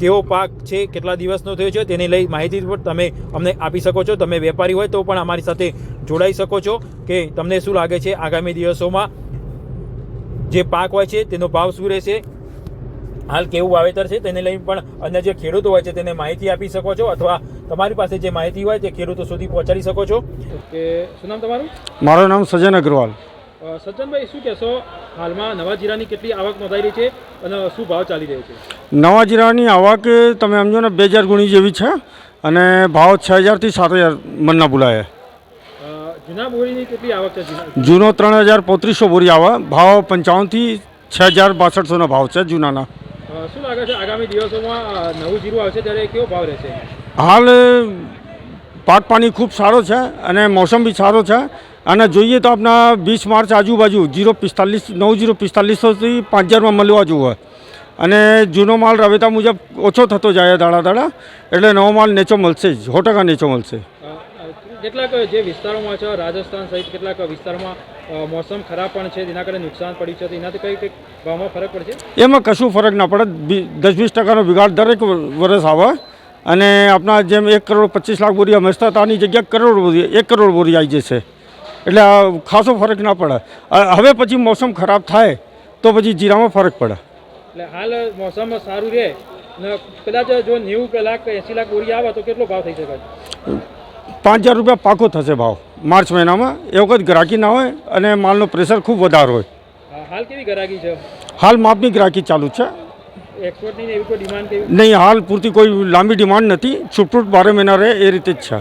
કેવો પાક છે કેટલા દિવસનો થયો છે તેને લઈ માહિતી પણ તમે અમને આપી શકો છો. તમે વેપારી હોય તો પણ અમારી સાથે જોડાઈ શકો છો કે તમને શું લાગે છે આગામી દિવસોમાં. જે પાક હોય છે તેનો ભાવ શું રહેશે? હાલ કેવું વાવેતર છે તેને લઈને પણ અન્ય જે ખેડૂતો હોય છે તેને માહિતી આપી શકો છો અથવા તમારી પાસે જે માહિતી હોય તે ખેડૂતો સુધી પહોંચાડી શકો છો. કે શું નામ તમારું? મારું નામ સજન અગ્રવાલ. સજ્જનભાઈ શું કહેશો? હાલમાં નવા જીરાની કેટલી આવક નોંધાઈ રહી છે અને શું ભાવ ચાલી રહ્યો છે? નવા જીરાની આવક તમે સમજો ને બે હજાર ગુણી જેવી છે અને ભાવ છ હજારથી સાત હજાર મનના બોલાય જૂના ત્રણ હજાર પોત્રીસો બોરી આવે. ભાવ પંચાવનથી છ હજાર બાસઠસોનો ભાવ છે જૂનાના. શું લાગે છે આગામી દિવસોમાં નવું જીરું આવશે ત્યારે કેવો ભાવ રહેશે? હાલ પાક પાણી ખૂબ સારો છે અને મોસમ બી સારો છે. અને જોઈએ તો આપણા વીસ માર્ચ આજુબાજુ જીરો પિસ્તાલીસ નવ જીરો પિસ્તાલીસોથી પાંચ હજારમાં મળવા જોઈએ અને જૂનો માલ રવેતા મુજબ ઓછો થતો જાય દાડા દાડા એટલે નવો માલ નેચો મળશે જ સો ટકા નેચો મળશે. કેટલાક જે વિસ્તારોમાં છે રાજસ્થાન સહિત કેટલાક વિસ્તારમાં મોસમ ખરાબ પણ છે તેના કારણે નુકસાન પડ્યું છે તો એનાથી કઈ કંઈક ભાવમાં ફરક પડશે? એમાં કશું ફરક ના પડે. દસ વીસ ટકાનો બિગાડ દરેક વર્ષ આવે. અને આપણા જેમ એક કરોડ પચીસ લાખ બોરી હંમેશા તાની જગ્યા કરોડ બોરી એક કરોડ બોરી આવી જશે. એટલે આ ખાસો ફરક ના પડે. હવે પછી મોસમ ખરાબ થાય તો પછી જીરામાં ફરક પડે. એટલે હાલ મોસમ સારું રહે. ને કદાચ જો નેવું કે એંસી લાખ બોરી આવે તો કેટલો ભાવ થઈ શકે? પાંચ હજાર રૂપિયા પાકો થશે ભાવ. માર્ચ મહિનામાં એ વખત ગ્રાહકી ના હોય અને માલનો પ્રેશર ખૂબ વધારે હોય. હાલ કેવી ગ્રાહકી છે? હાલ માપની ગ્રાહકી ચાલુ છે. એક્સપોર્ટની એવી કોઈ ડિમાન્ડ નહીં હાલ પૂરતી કોઈ લાંબી ડિમાન્ડ નથી. છૂટફૂટ બારે મહિના રહે એ રીતે જ છે.